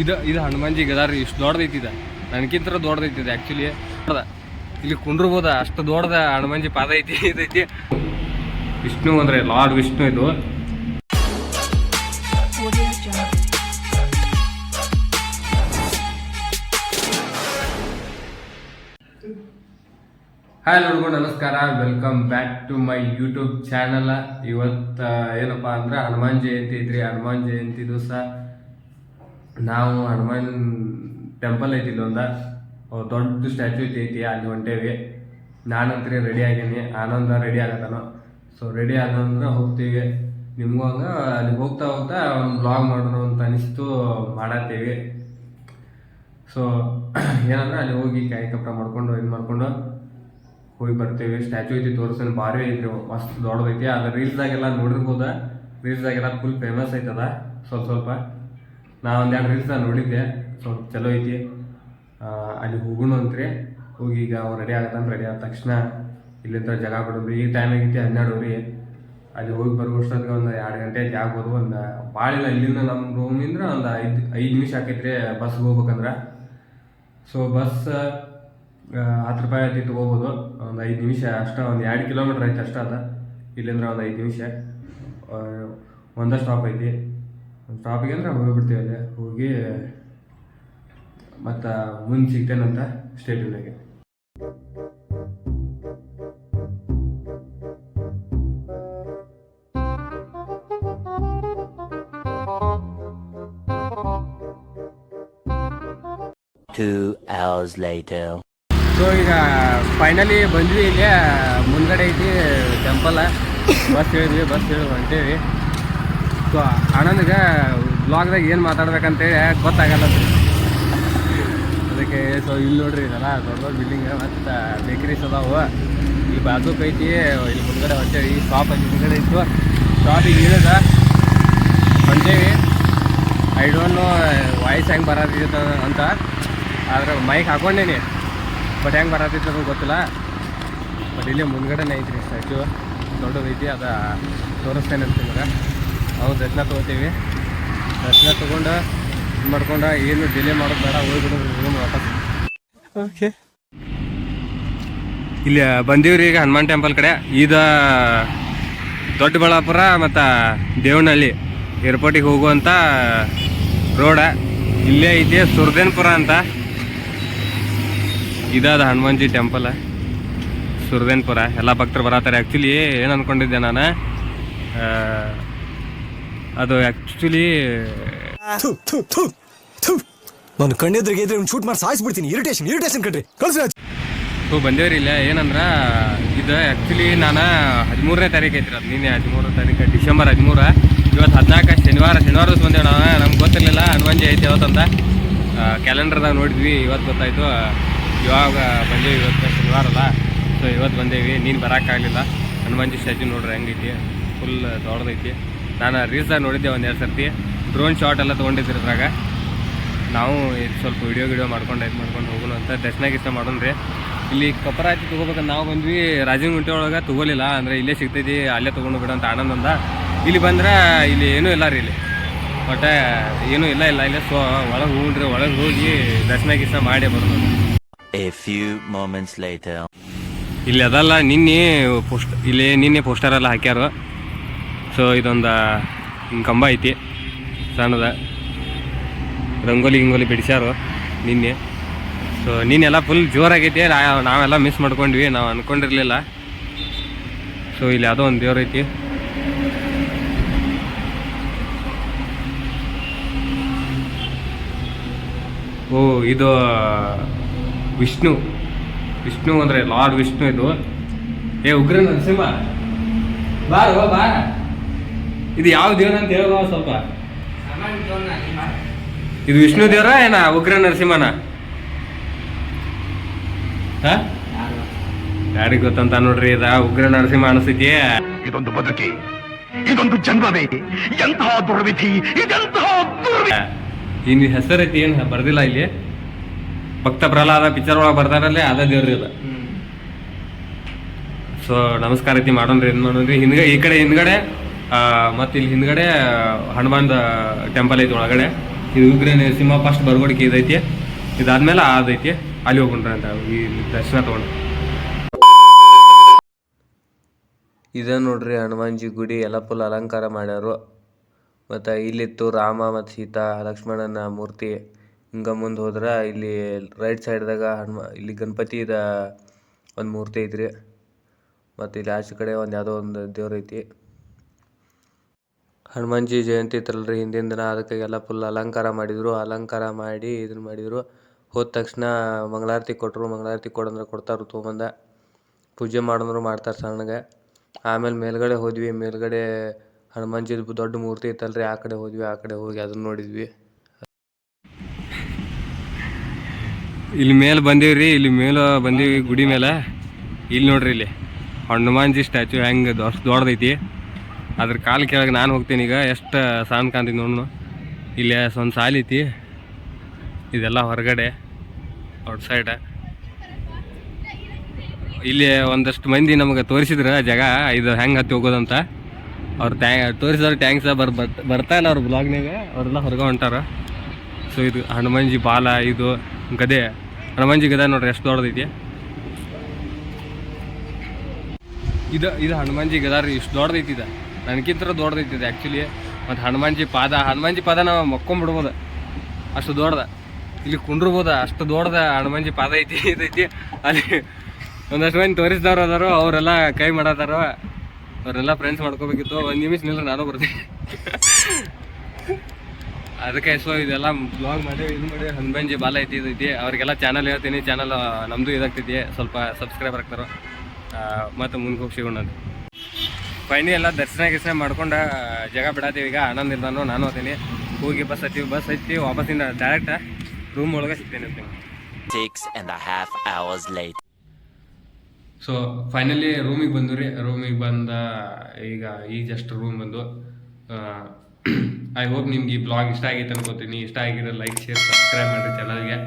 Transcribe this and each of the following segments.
ಇದು ಇದು ಹನುಮಾನ್ಜಿ ಗದಾರಿ ಇಷ್ಟು ದೊಡ್ಡದೈತಿ ಇದು ನನಗಿಂತ ದೊಡ್ಡದೈತಿ ಇದು ಆ್ಯಕ್ಚುಲಿ ಇಲ್ಲಿ ಕುಂಡ್ರಬೋದ, ಅಷ್ಟು ದೊಡ್ಡದ ಹನುಮಾನ್ಜಿ ಪಾದ ಐತಿ, ಇದೈತಿ. ವಿಷ್ಣು ಅಂದರೆ ಲಾರ್ಡ್ ವಿಷ್ಣು ಇದು. ಹಾಯ್ ಎಲ್ಲರಿಗೂ ನಮಸ್ಕಾರ. Welcome back to my YouTube channel ಇವತ್ತು, ಏನಪ್ಪಾ ಅಂದ್ರೆ ಹನುಮಾನ್ ಜಯಂತಿ ಐತ್ರಿ. ಹನುಮಾನ್ ಜಯಂತಿ ದಿವಸ ನಾವು ಹನುಮಾನ್ ಟೆಂಪಲ್ ಐತಿ ಇಲ್ಲೊಂದು ದೊಡ್ಡ ಸ್ಟ್ಯಾಚ್ಯೂ ಐತಿ ಅಲ್ಲಿ ಹೊಂಟೇವಿ. ನಾನಂತ್ರಿ ರೆಡಿ ಆಗೀನಿ. ಆನಂದ ರೆಡಿ ಆಗತ್ತಾನ ಸೊ ರೆಡಿ ಆದಂದ್ರೆ ಹೋಗ್ತೀವಿ. ನಿಮಗೂ ಹಂಗ ಅಲ್ಲಿ ಹೋಗ್ತಾ ಹೋಗ್ತಾ ಒಂದು ಬ್ಲಾಗ್ ಮಾಡೋಣ ಅಂತ ಅನಿಸ್ತು ಮಾಡತ್ತೀವಿ. ಸೊ ಏನಂದ್ರೆ ಅಲ್ಲಿ ಹೋಗಿ ಕಾಯಿ ಕಪ್ಪ ಮಾಡ್ಕೊಂಡು, ಇದು ಮಾಡ್ಕೊಂಡು ಹೋಗಿ ಬರ್ತೀವಿ. ಸ್ಟ್ಯಾಚು ಐತಿ ತೋರಿಸ್ತಾನೆ ಭಾರಿ ಐತಿ ಮಸ್ತ್ ದೊಡ್ಡದೈತಿ. ಅದು ರೀಲ್ಸ್ದಾಗೆಲ್ಲ ನೋಡಿರ್ಬೋದ? ರೀಲ್ಸ್ದಾಗೆಲ್ಲ ಫುಲ್ ಫೇಮಸ್ ಐತದ? ಸ್ವಲ್ಪ ಸ್ವಲ್ಪ. ನಾ ಒಂದೆರಡು ನಾನು ನೋಡಿದ್ದೆ. ಸ್ವಲ್ಪ ಚಲೋ ಐತಿ. ಅಲ್ಲಿ ಹೋಗೋಣ ಅಂತ್ರಿ ಹೋಗಿ ಈಗ ಅವ್ನು ರೆಡಿ ಆಗತ್ತಾನ ರೆಡಿ ಆದ ತಕ್ಷಣ ಇಲ್ಲಿಂದ ಜಾಗ ಬಿಡೋದು ಈ ಟೈಮ್ ಆಗೈತಿ ಹನ್ನೆರಡುವರೆ ಅಲ್ಲಿ ಹೋಗಿ ಬರೋ ಅಷ್ಟೊತ್ತಿಗೆ ಒಂದು ಎರಡು ಗಂಟೆ ಜಾಗ ಬರು ಒಂದು ಭಾಳ ಇಲ್ಲ, ಇಲ್ಲಿಂದ ನಮ್ಮ ರೂಮಿಂದ ಒಂದು ಐದು ಐದು ನಿಮಿಷ ಹಾಕೈತ್ರಿ ಬಸ್ಗೆ ಹೋಗ್ಬೇಕಂದ್ರೆ. ಸೊ ಬಸ್ ಹತ್ತು ರೂಪಾಯಿ ಐತಿ ತೊಗೋಬೋದು. ಒಂದು ಐದು ನಿಮಿಷ ಅಷ್ಟ, ಒಂದು ಎರಡು ಕಿಲೋಮೀಟ್ರ್ ಐತೆ ಅಷ್ಟ ಅದ. ಇಲ್ಲಿಂದ್ರೆ ಒಂದು ಐದು ನಿಮಿಷ. ಒಂದೇ ಸ್ಟಾಪ್ ಐತಿ. ಒಂದು ಸ್ಟಾಪಿಗೆ ಅಂದ್ರೆ ಹೋಗ್ಬಿಡ್ತೀವಿ ಅಲ್ಲೇ ಹೋಗಿ ಮತ್ತು ಮುಂದೆ ಸಿಗ್ತೇನಂತ ಸ್ಟೇಟ್ಯೂನಾಗೆ. ಸೊ ಈಗ ಫೈನಲಿ ಬಂದ್ವಿ ಇಲ್ಲಿ ಮುಂದ್ಗಡೆ ಐತಿ ಟೆಂಪಲ್ ಬಸ್ ಹೇಳಿದ್ವಿ ಬಸ್ ಹೇಳಿ ಹೊಂಟೇವಿ. ಆನಂದ್ಗೆ ಬ್ಲಾಗ್ದಾಗ ಏನು ಮಾತಾಡ್ಬೇಕಂತೇಳಿ ಗೊತ್ತಾಗಲ್ಲ ಅದು. ಅದಕ್ಕೆ ಸೊ ಇಲ್ಲಿ ನೋಡ್ರಿ ಇದೆಲ್ಲ ದೊಡ್ಡ ದೊಡ್ಡ ಬಿಲ್ಡಿಂಗ್ ಮತ್ತು ಬೇಕ್ರೀಸ್ ಅದಾವು. ಈ ಬಾಜುಕ್ ಐತಿ, ಇಲ್ಲಿ ಮುಂದ್ಗಡೆ ಹೊಂಟೇವಿ ಈ ಶಾಪ್ ಐತಿ ಮುಂದ್ಗಡೆ ಇತ್ತು. ಶಾಪಿಗೆ ಇಳಿದ. ಹೊಂಟೇವಿ ಐ ಡೋಂಟ್ ನೋ ವಾಯ್ಸ್ ಹೆಂಗೆ ಬರತ್ತಿತ್ತು ಅಂತ. ಆದ್ರೆ ಮೈಕ್ ಹಾಕೊಂಡೇನಿ. ಬಟ್ ಹೆಂಗೆ ಬರತ್ತಿತ್ತು ಅದು ಗೊತ್ತಿಲ್ಲ. ಬಟ್ ಇಲ್ಲೇ ಮುಂದ್ಗಡೆನೇ ಐತ್ರಿ ಸ್ಟ್ಯಾಚು ದೊಡ್ಡದೈತಿ, ಅದು ತೋರಿಸ್ತೇನೆ ಅಂತ ನಿಮಗೆ. ನಾವು ದರ್ಶನ ತೊಗೋತೀವಿ. ದರ್ಶನ ತೊಗೊಂಡು ಇದು ಮಾಡ್ಕೊಂಡು ಏನು ಡಿಲೇ ಮಾಡೋದು ಬೇಡ ಹೋಗ್ಬಿಡೋದು ರೂಮ್ ವಾಪಸ್. ಓಕೆ ಇಲ್ಲಿ ಬಂದೀವ್ರಿ ಈಗ ಹನುಮಾನ್ ಟೆಂಪಲ್ ಕಡೆ. ಇದು ದೊಡ್ಡಬಳ್ಳಾಪುರ ಮತ್ತು ದೇವನಹಳ್ಳಿ ಏರ್ಪೋರ್ಟಿಗೆ ಹೋಗುವಂಥ ರೋಡ ಇಲ್ಲೇ ಐತಿ ಸುರ್ದೇನ್ಪುರ ಅಂತ. ಇದಾದ ಹನುಮಾನ್ಜಿ ಟೆಂಪಲ್ ಸುರ್ದೇನ್ಪುರ. ಎಲ್ಲ ಭಕ್ತರು ಬರತ್ತಾರೆ. ಆ್ಯಕ್ಚುಲಿ ಏನು ಅಂದ್ಕೊಂಡಿದ್ದೆ ನಾನು? ಅದು ಆ್ಯಕ್ಚುಲಿ. ನಾನು ಕಣ್ಣೆದ್ರಿಗೆ ಇದ್ರೆ ಶೂಟ್ ಮಾಡಿ ಸಾಯಿಸ್ಬಿಡ್ತೀನಿ. ಇರಿಟೇಷನ್ ಇರಿಟೇಷನ್ ಕಣ್ರಿ. ಕಳ್ಸಿ ಸೊ ಬಂದೇವ್ರಿ ಇಲ್ಲ. ಏನಂದ್ರೆ ಇದು ಆ್ಯಕ್ಚುಲಿ ನಾನು ಹದಿಮೂರನೇ ತಾರೀಕು ಐತ್ರಿ ಅದು. ನಿನ್ನೆ ಹದಿಮೂರನೇ ತಾರೀಕು ಡಿಸೆಂಬರ್ ಹದಿಮೂರ. ಇವತ್ತು ಹದಿನಾಲ್ಕು ಶನಿವಾರ ಶನಿವಾರ ದಿವಸ ಬಂದೇವು ನಾವು. ನಮ್ಗೆ ಗೊತ್ತಿರಲಿಲ್ಲ ಹನುಮಂಜಿ ಐತೆ ಯಾವತ್ತಂತ. ಕ್ಯಾಲೆಂಡರ್ದಾಗ ನೋಡಿದ್ವಿ ಇವತ್ತು ಗೊತ್ತಾಯ್ತು. ಇವಾಗ ಬಂದೇವಿ ಇವತ್ತು ಶನಿವಾರ ಅಲ್ಲ. ಸೊ ಇವತ್ತು ಬಂದೇವಿ. ನೀನು ಬರೋಕ್ಕಾಗಲಿಲ್ಲ ಹನುಮಂಜಿ ಸ್ಟ್ಯಾಚು ನೋಡ್ರಿ ಹೆಂಗೈತಿ? ಫುಲ್ ದೊಡ್ಡದೈತಿ. ನಾನು ರೀಲ್ಸ್ದಾಗ ನೋಡಿದ್ದೆ ಒಂದು ಎರಡು ಸರ್ತಿ. ಡ್ರೋನ್ ಶಾಟ್ ಎಲ್ಲ ತೊಗೊಂಡಿದ್ರಿ ಇದ್ರಾಗ. ನಾವು ಇದು ಸ್ವಲ್ಪ ವಿಡಿಯೋ ಗಿಡಿಯೋ ಮಾಡ್ಕೊಂಡು ಇದು ಮಾಡ್ಕೊಂಡು ಹೋಗೋಣ ಅಂತ ದರ್ಶನ ಗಿರ್ಶನ ಮಾಡೋಣ್ರಿ ಇಲ್ಲಿ ಕೊಪ್ಪರ ಹತ್ತಿ ತೊಗೋಬೇಕಂತ ನಾವು ಬಂದ್ವಿ. ರಾಜನಗುಂಟೆ ಒಳಗೆ ತೊಗೋಲಿಲ್ಲ ಅಂದರೆ ಇಲ್ಲೇ ಸಿಗ್ತೈತಿ ಅಲ್ಲೇ ತೊಗೊಂಡು ಬಿಡೋ ಅಂತ ಆನಂದಂದ ಇಲ್ಲಿ ಬಂದ್ರೆ ಇಲ್ಲಿ ಏನೂ ಇಲ್ಲ ರೀ ಇಲ್ಲಿ. ಒಟ್ಟು ಏನೂ ಇಲ್ಲ ಇಲ್ಲ ಇಲ್ಲೇ. ಸೊ ಒಳಗೆ ಹೋಗ್ರಿ ಒಳಗೆ ಹೋಗಿ ದರ್ಶನ ಗಿರ್ಶನ ಮಾಡಿ ಬರೋಣ. ಇಲ್ಲಿ ಅದಲ್ಲ ನಿನ್ನೆ ಪೋಸ್ಟ್ ಇಲ್ಲಿ ನಿನ್ನೆ ಪೋಸ್ಟರ್ ಎಲ್ಲ ಹಾಕ್ಯಾರ. ಸೊ ಇದೊಂದು ಕಂಬ ಐತಿ, ಸಣ್ಣದ. ರಂಗೋಲಿ ಗಿಂಗೋಲಿ ಬಿಡಿಸ್ಯಾರು ನಿನ್ನೆ. ಸೊ ನೀನೆಲ್ಲ ಫುಲ್ ಜೋರಾಗೈತಿ ನಾವೆಲ್ಲ ಮಿಸ್ ಮಾಡ್ಕೊಂಡ್ವಿ, ನಾವು ಅಂದ್ಕೊಂಡಿರ್ಲಿಲ್ಲ ಸೊ ಇಲ್ಲಿ ಯಾವುದೋ ಒಂದು ದೇವ್ರ ಐತಿ. ಓ, ಇದು, ವಿಷ್ಣು. ವಿಷ್ಣು ಅಂದರೆ ಲಾರ್ಡ್ ವಿಷ್ಣು ಇದು. ಏ ಉಗ್ರ ನರಸಿಂಹ. ಬಾರೋ, ಬಾ. ಇದು ಯಾವ ದೇವ್ರ ಅಂತ ಹೇಳುವ ಸ್ವಲ್ಪ. ಇದು ವಿಷ್ಣು ದೇವ್ರ ಏನ ಉಗ್ರ ನರಸಿಂಹನ? ಯಾರಿಗೆ ಗೊತ್ತಂತ ನೋಡ್ರಿ ಇದ ಉಗ್ರ ನರಸಿಂಹ ಅನಿಸ್ತೈತಿ ಇದೊಂದು ಬದುಕಿ ಇದೊಂದು ಜನ್ಮವೇ ಎಂತಹ ದುರ್ವಿಧಿ ಇದೆಂತಹ ದುರ್ವಿಧಿ. ಇನ್ ಹೆಸರೈತಿ ಏನ್ ಬರ್ದಿಲ್ಲ ಇಲ್ಲಿ. ಭಕ್ತ ಪ್ರಹ್ಲಾದ ಪಿಕ್ಚರ್ ಒಳಗೆ ಬರ್ತಾರಲ್ಲೇ ಅದ ದೇವ್ರಿ ಅದ ಸೊ ನಮಸ್ಕಾರ ಐತಿ ಮಾಡೋಣ್ರಿ ಏನ್ ಮಾಡೋಣ್ರಿ. ಹಿಂದ್ಗಡೆ ಈ ಕಡೆ ಹಿಂದ್ಗಡೆ. ಮತ್ತೆ ಇಲ್ಲಿ ಹಿಂದ್ಗಡೆ ಹನುಮಾನ್ ಟೆಂಪಲ್ ಐತಿ ಒಳಗಡೆ. ಇದು ಉಗ್ರ ಸಿಂಹ ಫಸ್ಟ್ ಬರ್ಗೋಡಿಕೆ ಇದೈತಿ. ಇದಾದ್ಮೇಲೆ ಅದೈತಿ ಅಲ್ಲಿ ಹೋಗ್ಕೊಂಡ್ರೆ ಅಂತ ಈ ದರ್ಶನ ತಗೊಂಡು. ಇದ ನೋಡ್ರಿ ಹನುಮಾನ್ಜಿ ಗುಡಿ, ಎಲ್ಲ ಫುಲ್ ಅಲಂಕಾರ ಮಾಡ್ಯಾರು. ಮತ್ತು ಇಲ್ಲಿತ್ತು ರಾಮ ಮತ್ತು ಸೀತಾ, ಲಕ್ಷ್ಮಣನ ಮೂರ್ತಿ. ಹಿಂಗ ಮುಂದೆ ಹೋದ್ರೆ ಇಲ್ಲಿ ರೈಟ್ ಸೈಡ್ದಾಗ ಹನುಮ, ಇಲ್ಲಿ ಗಣಪತಿದ ಒಂದು ಮೂರ್ತಿ ಐತ್ರಿ. ಮತ್ತು ಇಲ್ಲಿ ಆಚೆ ಕಡೆ ಒಂದು ಯಾವುದೋ ಒಂದು ದೇವ್ರ ಐತಿ. ಹನುಮಾನ್ಜಿ ಜಯಂತಿ ಇತ್ತಲ್ರಿ. ಹಿಂದಿನ ದಿನ ಅದಕ್ಕೆ ಎಲ್ಲ ಫುಲ್ ಅಲಂಕಾರ ಮಾಡಿದ್ರು. ಅಲಂಕಾರ ಮಾಡಿ ಇದನ್ನ ಮಾಡಿದ್ರು. ಹೋದ ತಕ್ಷಣ ಮಂಗಳಾರತಿ ಕೊಟ್ಟರು ಮಂಗಳಾರತಿ ಕೊಡಂದ್ರೆ ಕೊಡ್ತಾರೆ ತೊಗೊಂಬಂದ ಪೂಜೆ ಮಾಡಂದ್ರು, ಮಾಡ್ತಾರೆ ಸಣ್ಣಗೆ. ಆಮೇಲೆ ಮೇಲ್ಗಡೆ ಹೋದ್ವಿ. ಮೇಲ್ಗಡೆ ಹನುಮಾನ್ಜಿದು ದೊಡ್ಡ ಮೂರ್ತಿ ಇತ್ತಲ್ರಿ. ಆ ಕಡೆ ಹೋದ್ವಿ, ಆ ಕಡೆ ಹೋಗಿ ಅದನ್ನ ನೋಡಿದ್ವಿ. ಇಲ್ಲಿ ಮೇಲೆ ಬಂದೀವ್ರಿ. ಇಲ್ಲಿ ಮೇಲೆ ಬಂದೀವಿ ಗುಡಿ ಮೇಲೆ. ಇಲ್ಲಿ ನೋಡ್ರಿ ಇಲ್ಲಿ. ಹನುಮಾನ್ಜಿ ಸ್ಟ್ಯಾಚು ಹೆಂಗೆ ದೊಡ್ಡ ದೊಡ್ಡದೈತಿ. ಅದ್ರ ಕಾಲು ಕೆಳಗೆ ನಾನು ಹೋಗ್ತೀನಿ ಈಗ. ಎಷ್ಟು ಸಣ್ಣ ಕಾಣ್ತೀನಿ ನೋಡು ಇಲ್ಲಿ ಒಂದು ಸಾಲಿತಿ ಇದೆಲ್ಲ ಹೊರಗಡೆ ಔಟ್ ಸೈಡ ಇಲ್ಲಿ ಒಂದಷ್ಟು ಮಂದಿ ನಮಗೆ ತೋರಿಸಿದ್ರ ಜಾಗ, ಇದು ಹೆಂಗೆ ಹತ್ತಿ ಹೋಗೋದಂತ ಅವ್ರು ಟ್ಯಾ ತೋರಿಸಿದ್ರೆ ಟ್ಯಾಂಕ್ಸ ಬರ್ ಬರ್ತಾನೆ ಅವ್ರ ಬ್ಲಾಗ್ನಾಗ ಅವರೆಲ್ಲ ಹೊರಗೆ ಹೊಂಟಾರ. ಸೊ ಇದು ಹನುಮಾನ್ಜಿ ಬಾಲ, ಇದು ಗದೆ. ಹನುಮಂಜಿ ಗದೆ ನೋಡ್ರಿ, ಎಷ್ಟು ದೊಡ್ಡದೈತಿ. ಇದು ಇದು ಹನುಮಂಜಿ ಗದಾರಿ ಇಷ್ಟು ದೊಡ್ಡದೈತಿ ಇದು. ನನಗಿಂತ ದೊಡ್ಡದೈತಿ ಇದು ಆ್ಯಕ್ಚುಲಿ ಮತ್ತು ಹನುಮಾನ್ಜಿ ಪಾದ ಹನುಮಾನ್ಜಿ ಪಾದ ನಾವು ಮಕ್ಕೊಂಬಿಡ್ಬೋದು. ಅಷ್ಟು ದೊಡ್ಡದ. ಇಲ್ಲಿ ಕುಂಡ್ರಬೋದ, ಅಷ್ಟು ದೊಡ್ಡದ ಹನುಮಾನ್ಜಿ ಪಾದ ಐತಿ, ಇದೈತಿ. ಅಲ್ಲಿ ಒಂದಷ್ಟು ಮಂದಿ ತೋರಿಸಿದವ್ರು ಅದಾರು, ಅವರೆಲ್ಲ ಕೈ ಮಾಡತ್ತಾರ. ಅವರೆಲ್ಲ ಫ್ರೆಂಡ್ಸ್ ಮಾಡ್ಕೋಬೇಕಿತ್ತು. ಒಂದು ನಿಮಿಷ ನಿಲ್ಲ ನಾನು ಬರ್ತೀನಿ. ಅದಕ್ಕೆ ಸೊ ಇದೆಲ್ಲ ಬ್ಲಾಗ್ ಮಾಡಿ, ಇದು ಮಾಡಿ, ಹನುಮಾನ್ಜಿ ಬಾಲ ಐತಿ ಇದೈತಿ ಅವ್ರಿಗೆಲ್ಲ ಚಾನಲ್ ಹೇಳ್ತೀನಿ. ಚಾನಲ್ ನಮ್ಮದು ಇದಾಗ್ತೈತಿ. ಸ್ವಲ್ಪ ಸಬ್ಸ್ಕ್ರೈಬ್ ಆಗ್ತಾರೋ. ಮತ್ತು ಮುಂದೆ ಹೋಗಿ ಸಿಗೋಣ ಫೈನಲಿ ಎಲ್ಲ ದರ್ಶನ ಗಿರ್ಶನ ಮಾಡ್ಕೊಂಡು ಜಾಗ ಬಿಡತ್ತೀವಿ ಈಗ ಆನಂದ್ ಇರ್ದಾನು ನಾನು ಹೋಗ್ತೀನಿ ಹೋಗಿ ಬಸ್ ಹತ್ತೀವಿ. ಬಸ್ ಹತ್ತಿ ವಾಪಸ್ಸಿಂದ ಡೈರೆಕ್ಟ್ ರೂಮ್ ಒಳಗೆ ಸಿಗ್ತೇನೆ ಅಂತೀನಿ Six and a half hours so finally ರೂಮಿಗೆ ಬಂದು ರೀ. ರೂಮಿಗೆ ಬಂದ ಈಗ ಈಗ ಜಸ್ಟ್ ರೂಮ್ ಬಂದು ಐ ಹೋಪ್ ನಿಮ್ಗೆ ಈ ಬ್ಲಾಗ್ ಇಷ್ಟ ಆಗೈತೆ ಅನ್ಕೋತೀನಿ. ಇಷ್ಟ ಆಗಿರೋ ಲೈಕ್ ಶೇರ್ ಸಬ್ಸ್ಕ್ರೈಬ್ ಮಾಡಿರಿ ಚಾನಲ್ಗೆ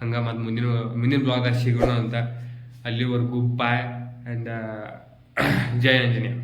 ಹಂಗೆ ಮತ್ತು ಮುಂದಿನ ಮುಂದಿನ ಬ್ಲಾಗ್ ಸಿಗೋಣ ಅಂತ. ಅಲ್ಲಿವರೆಗೂ ಬಾಯ್ ಆ್ಯಂಡ್ ಜೈ ಆಂಜನೇಯ.